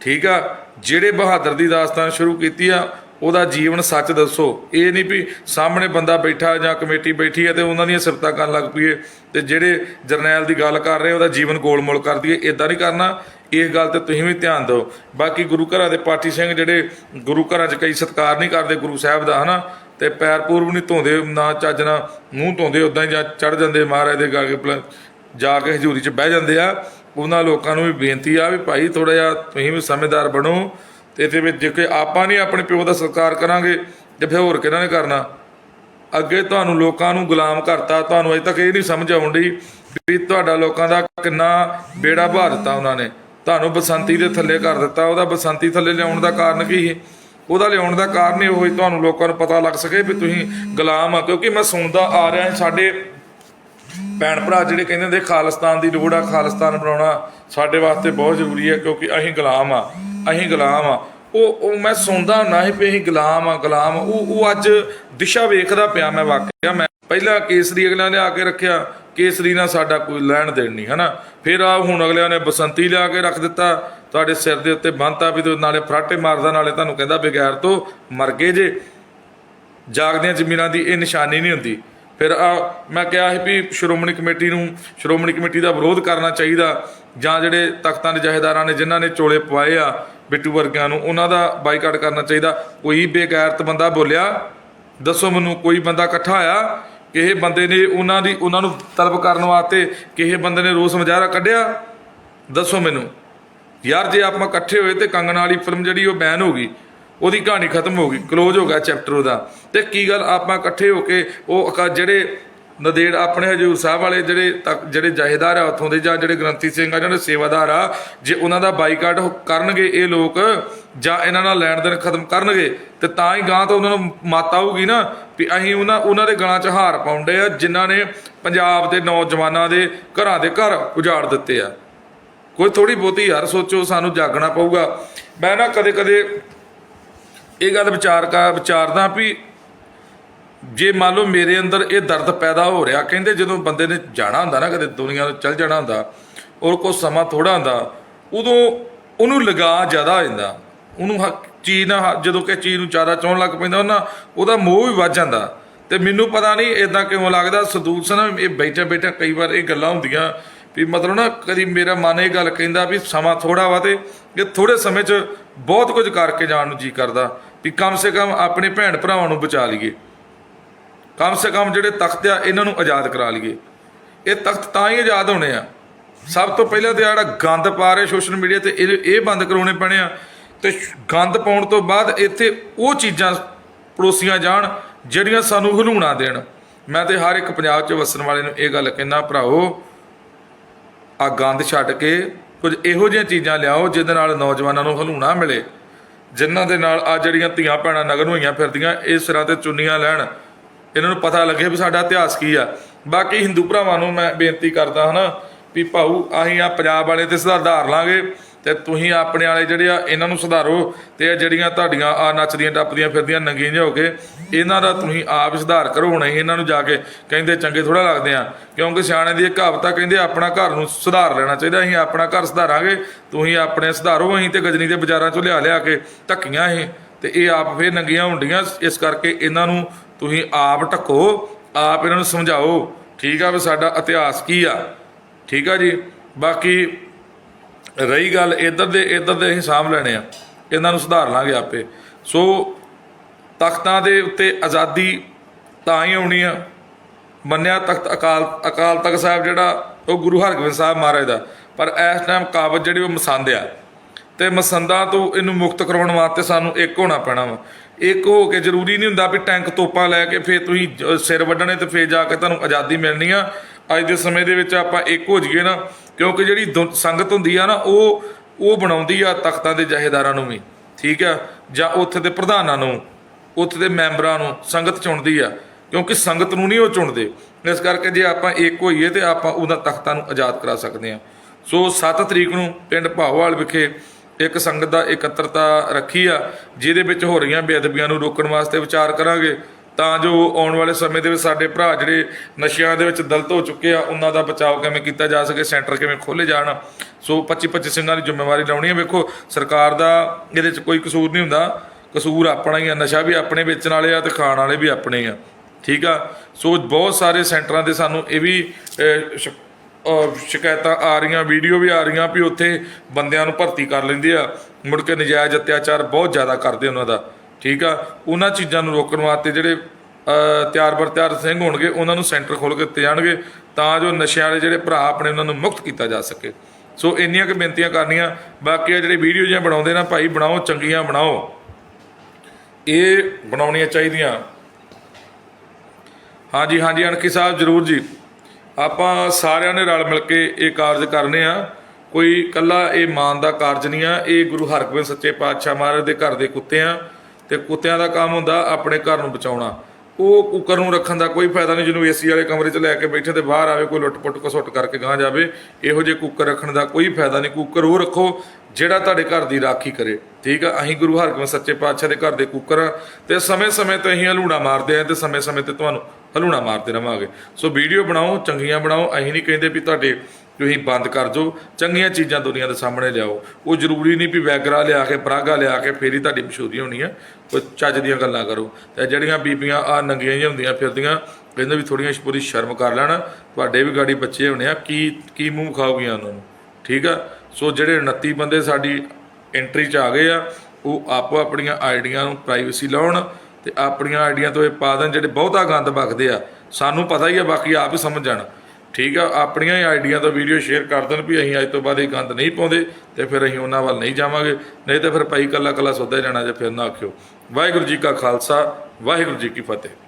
ਠੀਕ ਆ? ਜਿਹੜੇ ਬਹਾਦਰ ਦੀ ਦਾਸਤਾਨ ਸ਼ੁਰੂ ਕੀਤੀ ਆ, ਉਹਦਾ ਜੀਵਨ ਸੱਚ ਦੱਸੋ। ਇਹ ਨਹੀਂ ਵੀ ਸਾਹਮਣੇ ਬੰਦਾ ਬੈਠਾ ਜਾਂ ਕਮੇਟੀ ਬੈਠੀ ਹੈ ਤੇ ਉਹਨਾਂ ਦੀਆਂ ਸਿਫਤਾਂ ਕਰਨ ਲੱਗ ਪਈਏ ਤੇ ਜਿਹੜੇ ਜਰਨੈਲ ਦੀ ਗੱਲ ਕਰ ਰਹੇ ਉਹਦਾ ਜੀਵਨ ਗੋਲਮੋਲ ਕਰ ਦਈਏ ਇਦਾਂ ਨਹੀਂ ਕਰਨਾ। ਇਸ ਗੱਲ ਤੇ ਤੁਸੀਂ ਵੀ ਧਿਆਨ ਦਿਓ। ਬਾਕੀ ਗੁਰੂ ਘਰਾਂ ਦੇ ਪਾਠੀ ਸਿੰਘ ਜਿਹੜੇ ਗੁਰੂ ਘਰਾਂ 'ਚ ਕਈ ਸਤਿਕਾਰ ਨਹੀਂ ਕਰਦੇ ਗੁਰੂ ਸਾਹਿਬ ਦਾ, ਹਨਾ? ਤੇ ਪੈਰ ਪੂਰਬ ਨਹੀਂ ਧੋਂਦੇ, ਨਾ ਚੱਜਣਾ ਮੂੰਹ ਧੋਂਦੇ ਉਦਾਂ ਹੀ ਜਾਂ ਚੜ ਜਾਂਦੇ ਮਹਾਰਾਜ ਦੇ ਗਾ ਕੇ ਜਾ ਕੇ ਹਜ਼ੂਰੀ 'ਚ ਬਹਿ ਜਾਂਦੇ ਆ। ਉਹਨਾਂ ਲੋਕਾਂ ਨੂੰ ਵੀ ਬੇਨਤੀ ਆ ਵੀ ਭਾਈ ਥੋੜਾ ਜਿਹਾ ਤੁਸੀਂ ਵੀ ਸਮਝਦਾਰ ਬਣੋ ਤੇ ਇਹਦੇ ਵਿੱਚ ਜੇ ਕੋਈ ਆਪਾਂ ਨਹੀਂ ਆਪਣੇ ਪਿਓ ਦਾ ਸਤਿਕਾਰ ਕਰਾਂਗੇ ਤੇ ਫਿਰ ਹੋਰ ਕਿਹਨਾਂ ਨੇ ਕਰਨਾ? ਅੱਗੇ ਤੁਹਾਨੂੰ ਲੋਕਾਂ ਨੂੰ ਗੁਲਾਮ ਕਰਤਾ, ਤੁਹਾਨੂੰ ਅਜੇ ਤੱਕ ਇਹ ਨਹੀਂ ਸਮਝ ਆਉਣ ਆਉਂਦੀ ਵੀ ਤੁਹਾਡਾ ਲੋਕਾਂ ਦਾ ਕਿੰਨਾ ਬੇੜਾ ਭਾ ਦਿੱਤਾ ਉਹਨਾਂ ਨੇ। ਤੁਹਾਨੂੰ ਬਸੰਤੀ ਦੇ ਥੱਲੇ ਕਰ ਦਿੱਤਾ, ਉਹਦਾ ਬਸੰਤੀ ਥੱਲੇ ਲਿਆਉਣ ਦਾ ਕਾਰਨ ਕੀ ਹੈ ਉਹਦਾ ਲਿਆਉਣ ਦਾ ਕਾਰਨ ਇਹ ਹੋਈ ਤੁਹਾਨੂੰ ਲੋਕਾਂ ਨੂੰ ਪਤਾ ਲੱਗ ਸਕੇ ਵੀ ਤੁਸੀਂ ਗੁਲਾਮ ਆ, ਕਿਉਂਕਿ ਮੈਂ ਸੁਣਦਾ ਆ ਰਿਹਾ ਸਾਡੇ ਭੈਣ ਭਰਾ ਜਿਹੜੇ ਕਹਿੰਦੇ ਹੁੰਦੇ, ਖਾਲਿਸਤਾਨ ਦੀ ਲੋੜ ਆ, ਖਾਲਿਸਤਾਨ ਬਣਾਉਣਾ ਸਾਡੇ ਵਾਸਤੇ ਬਹੁਤ ਜ਼ਰੂਰੀ ਹੈ ਕਿਉਂਕਿ ਅਸੀਂ ਗੁਲਾਮ ਆ, ਅਸੀਂ ਗੁਲਾਮ ਆ। ਉਹ ਉਹ ਮੈਂ ਸੁਣਦਾ ਨਾ ਹੀ ਵੀ ਅਸੀਂ ਗੁਲਾਮ ਆ, ਗੁਲਾਮ ਉਹ ਉਹ ਅੱਜ ਦਿਸ਼ਾ ਵੇਖਦਾ ਪਿਆ ਮੈਂ ਵਾਕਿਆ। ਮੈਂ ਪਹਿਲਾਂ ਕੇਸਰੀ ਅਗਲਿਆਂ ਨੇ ਆ ਕੇ ਰੱਖਿਆ, ਕੇਸਰੀ ਨਾਲ ਸਾਡਾ ਕੋਈ ਲੈਣ ਦੇਣ ਨਹੀਂ, ਹਨਾ? ਫਿਰ ਆ ਹੁਣ ਅਗਲਿਆਂ ਨੇ ਬਸੰਤੀ ਲਿਆ ਕੇ ਰੱਖ ਦਿੱਤਾ। ਤੁਹਾਡੇ ਸਿਰ ਦੇ ਉੱਤੇ ਬੰਨਤਾ ਵੀ ਤੇ ਨਾਲੇ ਫਰਾਟੇ ਮਾਰਦਾ, ਨਾਲੇ ਤੁਹਾਨੂੰ ਕਹਿੰਦਾ ਬਗੈਰ ਤੋਂ ਮਰ ਗਏ ਜੇ। ਜਾਗਦਿਆਂ ਜ਼ਮੀਨਾਂ ਦੀ ਇਹ ਨਿਸ਼ਾਨੀ ਨਹੀਂ ਹੁੰਦੀ। ਫਿਰ ਆ ਮੈਂ ਕਿਹਾ ਸੀ ਵੀ ਸ਼੍ਰੋਮਣੀ ਕਮੇਟੀ ਨੂੰ, ਸ਼੍ਰੋਮਣੀ ਕਮੇਟੀ ਦਾ ਵਿਰੋਧ ਕਰਨਾ ਚਾਹੀਦਾ, ਜਾਂ ਜਿਹੜੇ ਤਖਤਾਂ ਦੇ ਜਹੇਦਾਰਾਂ ਨੇ ਜਿਨ੍ਹਾਂ ਨੇ ਚੋਲੇ ਪਵਾਏ ਆ ਬਿੱਟੂ ਵਰਗਿਆਂ ਨੂੰ, ਉਹਨਾਂ ਦਾ ਬਾਈਕਾਟ ਕਰਨਾ ਚਾਹੀਦਾ। ਕੋਈ ਬੇਗੈਰਤ ਬੰਦਾ ਬੋਲਿਆ, ਦੱਸੋ ਮੈਨੂੰ ਕੋਈ ਬੰਦਾ ਇਕੱਠਾ ਆਇਆ, ਕਿਸੇ ਬੰਦੇ ਨੇ ਉਹਨਾਂ ਦੀ, ਉਹਨਾਂ ਨੂੰ ਤਲਬ ਕਰਨ ਵਾਸਤੇ ਕਿਸੇ ਬੰਦੇ ਨੇ ਰੋਸ ਮੁਜ਼ਾਹਰਾ ਕੱਢਿਆ? ਦੱਸੋ ਮੈਨੂੰ। ਯਾਰ ਜੇ ਆਪਾਂ ਇਕੱਠੇ ਹੋਏ ਤੇ ਕੰਗਣਾ ਵਾਲੀ ਫਿਲਮ ਜਿਹੜੀ ਉਹ ਬੈਨ ਹੋ ਗਈ। ਉਹਦੀ ਕਹਾਣੀ ਖਤਮ ਹੋ ਗਈ ক্লোਜ਼ ਹੋ ਗਿਆ ਚੈਪਟਰ ਉਹਦਾ। ਤੇ ਕੀ ਗੱਲ, ਆਪਾਂ ਇਕੱਠੇ ਹੋ ਕੇ ਉਹ ਅਕਾ- ਜਿਹੜੇ ਨਦੇੜ ਆਪਣੇ ਹਜੂਰ ਸਾਹਿਬ ਵਾਲੇ ਜਿਹੜੇ ਤੱਕ, ਜਿਹੜੇ ਜਹੇਦਾਰ ਆ ਉੱਥੋਂ ਦੇ ਜਾਂ ਜਿਹੜੇ ਗ੍ਰੰਥੀ ਸਿੰਘ ਆ, ਜਿਹੜੇ ਸੇਵਾਦਾਰ ਆ, ਜੇ ਉਹਨਾਂ ਦਾ ਬਾਈਕਾਟ ਕਰਨਗੇ ਇਹ ਲੋਕ ਜਾਂ ਇਹਨਾਂ ਨਾਲ ਲੈਣ ਦੇਣ ਖਤਮ ਕਰਨਗੇ, ਤੇ ਤਾਂ ਹੀ ਗਾਂ ਤੋਂ ਉਹਨਾਂ ਨੂੰ ਮਾਤ ਆਊਗੀ ਨਾ ਵੀ ਅਸੀਂ ਉਹਨਾਂ ਉਹਨਾਂ ਦੇ ਗਲਾਂ 'ਚ ਹਾਰ ਪਾਉਂਦੇ ਆ, ਜਿਨ੍ਹਾਂ ਨੇ ਪੰਜਾਬ ਦੇ ਨੌਜਵਾਨਾਂ ਦੇ ਘਰਾਂ ਦੇ ਘਰ ਉਜਾੜ ਦਿੱਤੇ ਆ। ਕੋਈ ਥੋੜੀ ਬਹੁਤੀ ਯਾਰ ਸੋਚੋ, ਸਾਨੂੰ ਜਾਗਣਾ ਪਊਗਾ। ਮੈਂ ਨਾ ਕਦੇ ਕਦੇ ਇਹ ਗੱਲ ਵਿਚਾਰ ਕਾ ਵਿਚਾਰਦਾ ਵੀ ਜੇ ਮੰਨ ਲਓ ਮੇਰੇ ਅੰਦਰ ਇਹ ਦਰਦ ਪੈਦਾ ਹੋ ਰਿਹਾ, ਕਹਿੰਦੇ ਜਦੋਂ ਬੰਦੇ ਨੇ ਜਾਣਾ ਹੁੰਦਾ ਨਾ ਕਦੇ ਦੁਨੀਆ ਤੋਂ ਚੱਲ ਜਾਣਾ ਹੁੰਦਾ, ਔਰ ਕੋ ਸਮਾਂ ਥੋੜਾ ਹੁੰਦਾ, ਉਦੋਂ ਉਹਨੂੰ ਲਗਾ ਜ਼ਿਆਦਾ ਹੋ ਜਾਂਦਾ। ਉਹਨੂੰ ਹ- ਚੀਜ਼ ਨਾਲ ਹ- ਜਦੋਂ ਕਿ ਚੀਜ਼ ਨੂੰ ਜ਼ਿਆਦਾ ਚਾਹਣ ਲੱਗ ਪੈਂਦਾ, ਉਹਨਾਂ ਉਹਦਾ ਮੋਹ ਵੀ ਵੱਧ ਜਾਂਦਾ। ਤੇ ਮੈਨੂੰ ਪਤਾ ਨਹੀਂ ਇਦਾਂ ਕਿਉਂ ਲੱਗਦਾ ਸਦੂਕ ਸਨ ਇਹ ਬੈਠਾ ਬੈਠਾ ਕਈ ਵਾਰ ਇਹ ਗੱਲਾਂ ਹੁੰਦੀਆਂ ਵੀ ਮਤਲਬ ਨਾ ਕਦੀ ਮੇਰਾ ਮਨ ਇਹ ਗੱਲ ਕਹਿੰਦਾ ਵੀ ਸਮਾਂ ਥੋੜਾ ਵਾ ਤੇ ਇਹ ਥੋੜੇ ਸਮੇਂ 'ਚ ਬਹੁਤ ਕੁਝ ਕਰਕੇ ਜਾਣ ਨੂੰ ਜੀ ਕਰਦਾ। ਵੀ ਕਮ ਸੇ ਕਮ ਆਪਣੇ ਭੈਣ ਭਰਾਵਾਂ ਨੂੰ ਬਚਾ ਲਈਏ। ਕਮ ਸੇ ਕਮ ਜਿਹੜੇ ਤਖਤ ਆ, ਇਹਨਾਂ ਨੂੰ ਆਜ਼ਾਦ ਕਰਾ ਲਈਏ। ਇਹ ਤਖਤ ਤਾਂ ਹੀ ਆਜ਼ਾਦ ਹੋਣੇ ਆ। ਸਭ ਤੋਂ ਪਹਿਲਾਂ ਤੇ ਜਿਹੜਾ ਗੰਦ ਪਾ ਰਹੇ ਸੋਸ਼ਲ ਮੀਡੀਆ ਤੇ, ਇਹ ਇਹ ਬੰਦ ਕਰਾਉਣੇ ਪੈਣੇ ਆ। ਤੇ ਗੰਦ ਪਾਉਣ ਤੋਂ ਬਾਅਦ ਇੱਥੇ ਉਹ ਚੀਜ਼ਾਂ ਪੜੋਸੀਆਂ ਜਾਣ, ਜਿਹੜੀਆਂ ਸਾਨੂੰ ਹਲੂਣਾ ਦੇਣ। ਮੈਂ ਤੇ ਹਰ ਇੱਕ ਪੰਜਾਬ 'ਚ ਵਸਣ ਵਾਲੇ ਨੂੰ ਇਹ ਗੱਲ ਕਹਿਣਾ ਭਰਾਓ ਆ ਗੰਦ ਛੱਡ ਕੇ ਕੁਝ ਇਹੋ ਜਿਹੀਆਂ ਚੀਜ਼ਾਂ ਲਿਆਓ, ਜਿਹਦੇ ਨਾਲ ਨੌਜਵਾਨਾਂ ਨੂੰ ਹਲੂਣਾ ਮਿਲੇ। ਜਿਨ੍ਹਾਂ ਦੇ ਨਾਲ ਆ ਜਿਹੜੀਆਂ ਧੀਆਂ ਭੈਣਾਂ ਨਗਰ ਹੋਈਆਂ ਫਿਰਦੀਆਂ ਇਹ ਸਿਰਾਂ ਤੇ ਚੁੰਨੀਆਂ ਲੈਣ। ਇਹਨਾਂ ਨੂੰ ਪਤਾ ਲੱਗੇ ਵੀ ਸਾਡਾ ਇਤਿਹਾਸ ਕੀ ਆ। ਬਾਕੀ ਹਿੰਦੂ ਭਰਾਵਾਂ ਨੂੰ ਮੈਂ ਬੇਨਤੀ ਕਰਦਾ ਹਨਾ ਵੀ ਭਾਊ, ਅਸੀਂ ਆ ਪੰਜਾਬ ਵਾਲੇ ਤੇ ਸੁਧਾਰ ਲਾਂਗੇ। ਤੇ ਤੁਸੀਂ ਆਪਣੇ ਵਾਲੇ ਜਿਹੜੇ ਆ, ਇਹਨਾਂ ਨੂੰ ਸੁਧਾਰੋ ਤੇ ਇਹ ਜਿਹੜੀਆਂ ਤੁਹਾਡੀਆਂ ਆ ਨੱਚਦੀਆਂ ਟੱਪਦੀਆਂ ਫਿਰਦੀਆਂ ਨੰਗੀਆਂ ਜਿਹੀਆਂ ਹੋ ਕੇ, ਇਹਨਾਂ ਦਾ ਤੁਸੀਂ ਆਪ ਸੁਧਾਰ ਕਰੋ ਹੁਣ ਅਸੀਂ ਇਹਨਾਂ ਨੂੰ ਜਾ ਕੇ ਕਹਿੰਦੇ ਚੰਗੇ ਥੋੜਾ ਲੱਗਦੇ ਆ। ਕਿਉਂਕਿ ਸਿਆਣੇ ਦੀ ਇਹ ਕਹਾਵਤ ਕਹਿੰਦੇ ਆਪਣਾ ਘਰ ਨੂੰ ਸੁਧਾਰ ਲੈਣਾ ਚਾਹੀਦਾ, ਅਸੀਂ ਆਪਣਾ ਘਰ ਸੁਧਾਰਾਂਗੇ, ਤੁਸੀਂ ਆਪਣੇ ਸੁਧਾਰੋ, ਅਸੀਂ ਤੇ ਗਜਨੀ ਦੇ ਬਾਜ਼ਾਰਾਂ ਚੋਂ ਲਿਆ ਲਿਆ ਕੇ ਧੱਕੀਆਂ ਇਹ ਤੇ ਇਹ ਆਪ ਫੇਰ ਨੰਗੀਆਂ ਹੁੰਦੀਆਂ ਇਸ ਕਰਕੇ ਇਹਨਾਂ ਨੂੰ ਤੁਸੀਂ ਆਪ ਢੱਕੋ, ਆਪ ਇਹਨਾਂ ਨੂੰ ਸਮਝਾਓ। ਠੀਕ ਆ ਵੀ ਸਾਡਾ ਇਤਿਹਾਸ ਕੀ ਆ? ਠੀਕ ਆ ਜੀ? ਬਾਕੀ ਰਹੀ ਗੱਲ, ਇੱਧਰ ਦੇ ਇੱਧਰ ਦੇ ਅਸੀਂ ਸਾਂਭ ਲੈਣੇ ਆ। ਇਹਨਾਂ ਨੂੰ ਸੁਧਾਰ ਲਾਂਗੇ ਆਪੇ। ਸੋ, ਤਖਤਾਂ ਦੇ ਉੱਤੇ ਆਜ਼ਾਦੀ ਤਾਂ ਹੀ ਆਉਣੀ ਆ। ਮੰਨਿਆ ਤਖਤ ਅਕਾਲ ਅਕਾਲ ਤਖਤ ਸਾਹਿਬ ਜਿਹੜਾ, ਉਹ ਗੁਰੂ ਹਰਗੋਬਿੰਦ ਸਾਹਿਬ ਮਹਾਰਾਜ ਦਾ। ਪਰ ਇਸ ਟਾਈਮ ਕਾਬਤ ਜਿਹੜੀ ਉਹ ਮਸੰਦ ਆ। ਤੇ ਮਸੰਦਾਂ ਤੋਂ ਇਹਨੂੰ ਮੁਕਤ ਕਰਾਉਣ ਵਾਸਤੇ ਸਾਨੂੰ ਇੱਕ ਹੋਣਾ ਪੈਣਾ ਵਾ। ਇੱਕ ਹੋ ਕੇ ਜ਼ਰੂਰੀ ਨਹੀਂ ਹੁੰਦਾ ਵੀ ਟੈਂਕ ਤੋਪਾਂ ਲੈ ਕੇ ਫੇਰ ਤੁਸੀਂ ਸਿਰ ਵੱਢਣੇ ਤੇ ਫੇਰ ਜਾ ਕੇ ਤੁਹਾਨੂੰ ਆਜ਼ਾਦੀ ਮਿਲਣੀ ਆ। ਅੱਜ ਦੇ ਸਮੇਂ ਦੇ ਵਿੱਚ ਆਪਾਂ ਇੱਕ ਹੋ ਜਾਈਏ ਨਾ ਕਿਉਂਕਿ ਜਿਹੜੀ ਦੁ- ਸੰਗਤ ਹੁੰਦੀ ਆ ਨਾ, ਉਹ ਉਹ ਬਣਾਉਂਦੀ ਆ ਤਖਤਾਂ ਦੇ ਜਹੇਦਾਰਾਂ ਨੂੰ ਵੀ, ਠੀਕ ਆ? ਜਾਂ ਉੱਥੇ ਦੇ ਪ੍ਰਧਾਨਾਂ ਨੂੰ, ਉੱਥੇ ਦੇ ਮੈਂਬਰਾਂ ਨੂੰ ਸੰਗਤ ਚੁਣਦੀ ਆ, ਕਿਉਂਕਿ ਸੰਗਤ ਨੂੰ ਨਹੀਂ ਉਹ ਚੁਣਦੇ। ਇਸ ਕਰਕੇ ਜੇ ਆਪਾਂ ਇੱਕ ਹੋਈਏ ਤੇ ਆਪਾਂ ਉਹਨਾਂ ਤਖਤਾਂ ਨੂੰ ਆਜ਼ਾਦ ਕਰਾ ਸਕਦੇ ਆ। ਸੋ 7 ਤਰੀਕ ਨੂੰ ਪਿੰਡ ਭਾਵਾਲ ਵਿਖੇ ਇੱਕ ਸੰਗਤ ਦਾ ਇਕੱਤਰਤਾ ਰੱਖੀ ਆ, ਜਿਹਦੇ ਵਿੱਚ ਹੋ ਰਹੀਆਂ ਬੇਅਦਬੀਆਂ ਨੂੰ ਰੋਕਣ ਵਾਸਤੇ ਵਿਚਾਰ ਕਰਾਂਗੇ। ਤਾਂ ਜੋ ਆਉਣ ਵਾਲੇ ਸਮੇਂ ਦੇ ਵਿੱਚ ਸਾਡੇ ਭਰਾ ਜਿਹੜੇ ਨਸ਼ਿਆਂ ਦੇ ਵਿੱਚ ਦਲਤ ਹੋ ਚੁੱਕੇ ਆ, ਉਹਨਾਂ ਦਾ ਬਚਾਅ ਕਿਵੇਂ ਕੀਤਾ ਜਾ ਸਕੇ, ਸੈਂਟਰ ਕਿਵੇਂ ਖੋਲੇ ਜਾਣ। ਸੋ 25 25 ਸਿੰਘਾਂ ਦੀ ਜ਼ਿੰਮੇਵਾਰੀ ਲਾਉਣੀ ਹੈ। ਵੇਖੋ, ਸਰਕਾਰ ਦਾ ਇਹਦੇ 'ਚ ਕੋਈ ਕਸੂਰ ਨਹੀਂ ਹੁੰਦਾ। ਕਸੂਰ ਆਪਣਾ ਹੀ ਆ। ਨਸ਼ਾ ਵੀ ਆਪਣੇ ਵੇਚਣ ਵਾਲੇ ਆ ਤੇ ਖਾਣ ਵਾਲੇ ਵੀ ਆਪਣੇ ਆ। ਠੀਕ ਆ? ਸੋ ਬਹੁਤ ਸਾਰੇ ਸੈਂਟਰਾਂ ਦੇ ਸਾਨੂੰ ਇਹ ਵੀ ਸ਼ਿਕਾਇਤਾਂ ਆ ਰਹੀਆਂ, ਵੀਡੀਓ ਵੀ ਆ ਰਹੀਆਂ ਵੀ ਉੱਥੇ ਬੰਦਿਆਂ ਨੂੰ ਭਰਤੀ ਕਰ ਲੈਂਦੇ ਆ। ਮੁੜ ਕੇ ਨਜਾਇਜ਼ ਅਤਿਆਚਾਰ ਬਹੁਤ ਜ਼ਿਆਦਾ ਕਰਦੇ ਉਹਨਾਂ ਦਾ। ਠੀਕ ਆ? ਉਹਨਾਂ ਚੀਜ਼ਾਂ ਨੂੰ ਰੋਕਣ ਵਾਸਤੇ ਜਿਹੜੇ ਤਿਆਰ ਬਰ ਤਿਆਰ ਸਿੰਘ ਹੋਣਗੇ, ਉਹਨਾਂ ਨੂੰ ਸੈਂਟਰ ਖੋਲ ਕੇ ਦਿੱਤੇ ਜਾਣਗੇ ਤਾਂ ਜੋ ਨਸ਼ਿਆਂ ਵਾਲੇ ਜਿਹੜੇ ਭਰਾ ਆਪਣੇ ਉਹਨਾਂ ਨੂੰ ਮੁਕਤ ਕੀਤਾ ਜਾ ਸਕੇ। ਸੋ ਇੰਨੀਆਂ ਕੁ ਬੇਨਤੀਆਂ ਕਰਨੀਆਂ। ਬਾਕੀ ਆ ਜਿਹੜੇ ਵੀਡੀਓ ਜਿਹਾ ਬਣਾਉਂਦੇ ਨਾ ਭਾਈ, ਬਣਾਓ, ਚੰਗੀਆਂ ਬਣਾਓ। ਇਹ ਬਣਾਉਣੀਆਂ ਚਾਹੀਦੀਆਂ। ਹਾਂਜੀ ਹਾਂਜੀ, ਅਣਖੀ ਸਾਹਿਬ, ਜਰੂਰ ਜੀ। ਆਪਾਂ ਸਾਰਿਆਂ ਨੇ ਰਲ ਮਿਲ ਕੇ ਇਹ ਕਾਰਜ ਕਰਨੇ ਆ। ਕੋਈ ਕੱਲਾ ਇਹ ਮਾਨ ਦਾ ਕਾਰਜ ਨਹੀਂ ਆ। ਇਹ ਗੁਰੂ ਹਰਗੋਬਿੰਦ ਸੱਚੇ ਪਾਤਸ਼ਾਹ ਮਹਾਰਾਜ ਦੇ ਘਰ ਦੇ ਕੁੱਤੇ ਆ। ਤੇ ਕੁੱਤਿਆਂ ਦਾ ਕੰਮ ਹੁੰਦਾ ਆਪਣੇ ਘਰ ਨੂੰ ਬਚਾਉਣਾ। ਉਹ ਕੁੱਕਰ ਨੂੰ ਰੱਖਣ ਦਾ ਕੋਈ ਫਾਇਦਾ ਨਹੀਂ ਜਿਹਨੂੰ ਏਸੀ ਵਾਲੇ ਕਮਰੇ 'ਚ ਲੈ ਕੇ ਬੈਠੇ ਤੇ ਬਾਹਰ ਆਵੇ, ਕੋਈ ਲੁੱਟ-ਪੁੱਟ ਕਸੁੱਟ ਕਰਕੇ ਗਾਂ ਜਾਵੇ, ਇਹੋ ਜਿਹੇ ਕੁੱਕਰ ਰੱਖਣ ਦਾ ਕੋਈ ਫਾਇਦਾ ਨਹੀਂ। ਕੁੱਕਰ ਉਹ ਰੱਖੋ ਜਿਹੜਾ ਤੁਹਾਡੇ ਘਰ ਦੀ ਰਾਖੀ ਕਰੇ। ਠੀਕ ਆ? ਅਸੀਂ ਗੁਰੂ ਹਰਗੋਬਿੰਦ ਸੱਚੇ ਪਾਤਸ਼ਾਹ ਦੇ ਘਰ ਦੇ ਕੁੱਕਰ ਆ ਤੇ ਸਮੇਂ-ਸਮੇਂ ਤੇ ਅਸੀਂ ਹਲੂਣਾ ਮਾਰਦੇ ਆ ਤੇ ਸਮੇਂ-ਸਮੇਂ ਤੇ ਤੁਹਾਨੂੰ ਹਲੂਣਾ ਮਾਰਦੇ ਰਵਾਂਗੇ। ਸੋ ਵੀਡੀਓ ਬਣਾਓ, ਚੰਗੀਆਂ ਬਣਾਓ, ਅਸੀਂ ਨਹੀਂ ਕਹਿੰਦੇ ਵੀ ਤੁਹਾਡੇ ਤੁਸੀਂ ਬੰਦ ਕਰ ਜੋ ਚੰਗੀਆਂ ਚੀਜ਼ਾਂ ਦੁਨੀਆ ਦੇ ਸਾਹਮਣੇ ਲਿਆਓ। ਉਹ ਜ਼ਰੂਰੀ ਨਹੀਂ ਵੀ ਵੈਗਰਾ ਲਿਆ ਕੇ, ਪਰਾਗਾ ਲਿਆ ਕੇ ਫੇਰ ਹੀ ਤੁਹਾਡੀ ਮਸ਼ਹੂਰੀ ਹੋਣੀ ਆ। ਕੋਈ ਚੱਜ ਦੀਆਂ ਗੱਲਾਂ ਕਰੋ। ਤੇ ਜਿਹੜੀਆਂ ਬੀਬੀਆਂ ਆ ਨੰਗੀਆਂ ਜਿਹੀਆਂ ਹੁੰਦੀਆਂ ਫਿਰਦੀਆਂ, ਕਹਿੰਦੇ ਵੀ ਥੋੜੀਆਂ ਪੂਰੀ ਸ਼ਰਮ ਕਰ ਲੈਣ। ਤੁਹਾਡੇ ਵੀ ਗਾੜੀ ਬੱਚੇ ਹੋਣੇ ਆ, ਕੀ ਕੀ ਮੂੰਹ ਖਾਓਗੀਆਂ ਉਹਨਾਂ ਨੂੰ? ਠੀਕ ਆ? ਸੋ ਜਿਹੜੇ 29 ਬੰਦੇ ਸਾਡੀ ਐਂਟਰੀ 'ਚ ਆ ਗਏ ਆ, ਉਹ ਆਪੋ ਆਪਣੀਆਂ ਆਈਡੀਆਂ ਨੂੰ ਪ੍ਰਾਈਵੇਸੀ ਲਾਉਣ ਤੇ ਆਪਣੀਆਂ ਆਈਡੀਆਂ ਤੋਂ ਇਹ ਪਾ ਦੇਣ ਜਿਹੜੇ ਬਹੁਤਾ ਗੰਦ ਬਖਦੇ ਆ। ਸਾਨੂੰ ਪਤਾ ਹੀ ਆ, ਬਾਕੀ ਆਪ ਹੀ ਸਮਝ ਜਾਣ। ਠੀਕ ਆ, ਆਪਣੀਆਂ ਹੀ ਆਈਡੀਆਂ ਤੋਂ ਵੀਡੀਓ ਸ਼ੇਅਰ ਕਰ ਦੇਣ ਵੀ ਅਸੀਂ ਅੱਜ ਤੋਂ ਬਾਅਦ ਇਹ ਗੰਦ ਨਹੀਂ ਪਾਉਂਦੇ ਤੇ ਫਿਰ ਅਸੀਂ ਉਹਨਾਂ ਵੱਲ ਨਹੀਂ ਜਾਵਾਂਗੇ। ਨਹੀਂ ਤੇ ਫਿਰ ਭਾਈ ਕੱਲਾ ਕੱਲਾ ਸੌਦਾ ਜਾਣਾ ਜੇ ਫਿਰ ਨਾ ਆਖਿਓ। ਵਾਹਿਗੁਰੂ ਜੀ ਕਾ ਖਾਲਸਾ, ਵਾਹਿਗੁਰੂ ਜੀ ਕੀ ਫਤਿਹ।